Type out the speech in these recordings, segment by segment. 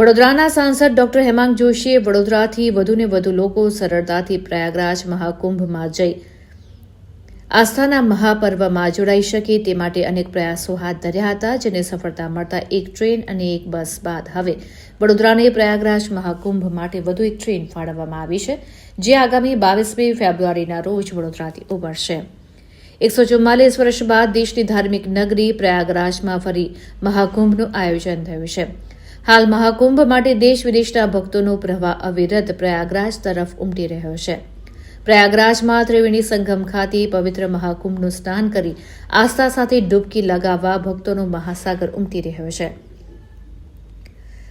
વડોદરાના સાંસદ ડોક્ટર હેમાંગ જોશીએ વડોદરાથી વધુને વધુ લોકો સરળતાથી પ્રયાગરાજ મહાકુંભમાં જઈ આસ્થાના મહાપર્વમાં જોડાઈ શકે તે માટે અનેક પ્રયાસો હાથ ધર્યા હતા, જેને સફળતા મળતા એક ટ્રેન અને એક બસ બાદ હવે વડોદરાને પ્રયાગરાજ મહાકુંભ માટે વધુ એક ટ્રેન ફાળવવામાં આવી છે, જે આગામી બાવીસમી ફેબ્રુઆરીના રોજ વડોદરાથી ઉભરશે. એકસો ચુમ્માલીસ વર્ષ બાદ દેશની ધાર્મિક નગરી પ્રયાગરાજમાં ફરી મહાકુંભનું આયોજન થયું છે. હાલ મહાકુંભ માટે દેશ વિદેશના ભક્તોનો પ્રવાહ અવિરત પ્રયાગરાજ તરફ ઉમટી રહ્યો છે. પ્રયાગરાજમાં ત્રિવેણી સંગમ ખાતે પવિત્ર મહાકુંભનું સ્નાન કરી આસ્થા સાથે ડૂબકી લગાવવા ભક્તોનો મહાસાગર ઉમટી રહ્યો છે.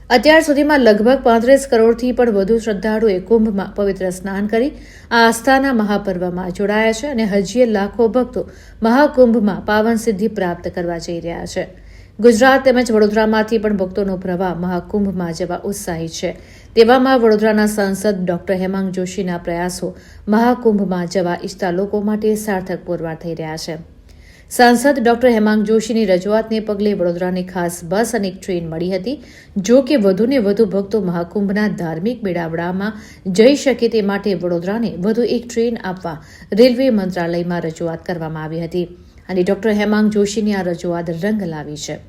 અત્યાર સુધીમાં લગભગ પાંત્રીસ કરોડથી પણ વધુ શ્રદ્ધાળુએ કુંભમાં પવિત્ર સ્નાન કરી આ આસ્થાના મહાપર્વમાં જોડાયા છે અને હજીએ લાખો ભક્તો મહાકુંભમાં પાવન સિદ્ધિ પ્રાપ્ત કરવા જઈ રહ્યા છે. ગુજરાત તેમજ વડોદરામાંથી પણ ભક્તોનો પ્રવાહ મહાકુંભમાં જવા ઉત્સાહી છે. તેવામાં વડોદરાના સાંસદ ડોક્ટર હેમાંગ જોશીના પ્રયાસો મહાકુંભમાં જવા ઈચ્છતા લોકો માટે સાર્થક પુરવાર થઈ રહ્યા છે. સાંસદ ડોક્ટર હેમાંગ જોશીની રજૂઆતને પગલે વડોદરાને ખાસ બસ અને એક ટ્રેન મળી હતી. જો કે વધુને વધુ ભક્તો મહાકુંભના ધાર્મિક મેળાવડામાં જઈ શકે તે માટે વડોદરાને વધુ એક ટ્રેન આપવા રેલવે મંત્રાલયમાં રજૂઆત કરવામાં આવી હતી. અને ડોક્ટર હેમાંગ જોશીની આ રજૂઆત રંગ લાવી છે.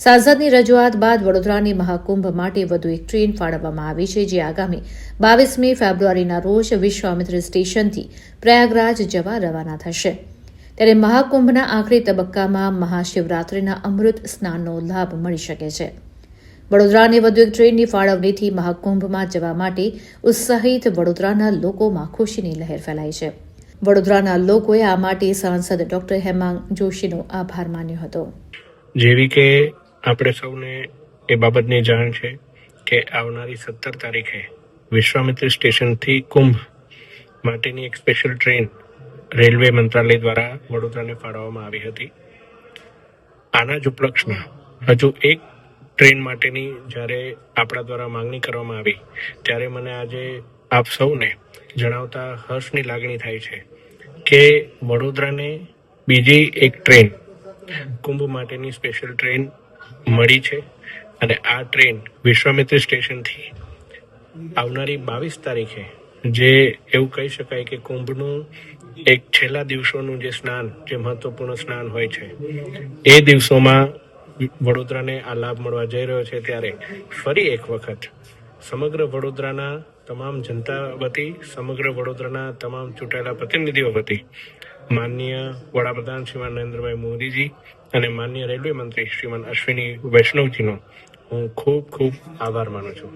સાંસદની રજૂઆત બાદ વડોદરાની મહાકુંભ માટે વધુ એક ટ્રેન ફાળવવામાં આવી છે, જે આગામી બાવીસમી ફેબ્રુઆરીના રોજ વિશ્વામિત્ર સ્ટેશનથી પ્રયાગરાજ જવા રવાના થશે. ત્યારે મહાકુંભના આખરી તબક્કામાં મહાશિવરાત્રિના અમૃત સ્નાનનો લાભ મળી શકે છે. વડોદરાને વધુ એક ટ્રેનની ફાળવણીથી મહાકુંભમાં જવા માટે ઉત્સાહિત વડોદરાના લોકોમાં ખુશીની લહેર ફેલાઈ છે. વડોદરાના લોકોએ આ માટે સાંસદ ડોક્ટર હેમાંગ જોશીનો આભાર માન્યો હતો. જેવી કે આપણે સૌને એ બાબતની જાણ છે કે આવનારી સત્તર તારીખે વિશ્વામિત્ર સ્ટેશનથી કુંભ માટેની એક સ્પેશિયલ ટ્રેન રેલવે મંત્રાલય દ્વારા વડોદરાને ફાળવવામાં આવી હતી. આના જ ઉપલક્ષમાં હજુ એક ટ્રેન માટેની જ્યારે આપણા દ્વારા માંગણી કરવામાં આવી, ત્યારે મને આજે આપ સૌને જણાવતા હર્ષની લાગણી થાય છે કે વડોદરાને બીજી એક ટ્રેન, કુંભ માટેની સ્પેશિયલ ટ્રેન મળી છે અને આ ટ્રેન વિશ્વામિત્ર સ્ટેશનથી આવનારી બાવીસ તારીખે, જે એવું કહી શકાય કે કુંભનું એક છેલ્લા દિવસોનું જે સ્નાન, જે મહત્વપૂર્ણ સ્નાન હોય છે, એ દિવસોમાં વડોદરાને આ લાભ મળવા જઈ રહ્યો છે ત્યારે ફરી એક વખત સમગ્ર વડોદરાના તમામ જનતા વતી, સમગ્ર વડોદરાના તમામ ચૂંટાયેલા પ્રતિનિધિઓ વતી માનનીય વડાપ્રધાન શ્રીમાન નરેન્દ્રભાઈ મોદીજી અને માનનીય રેલવે મંત્રી શ્રીમાન અશ્વિની વૈષ્ણવજીનો હું ખૂબ ખૂબ આભાર માનું છું.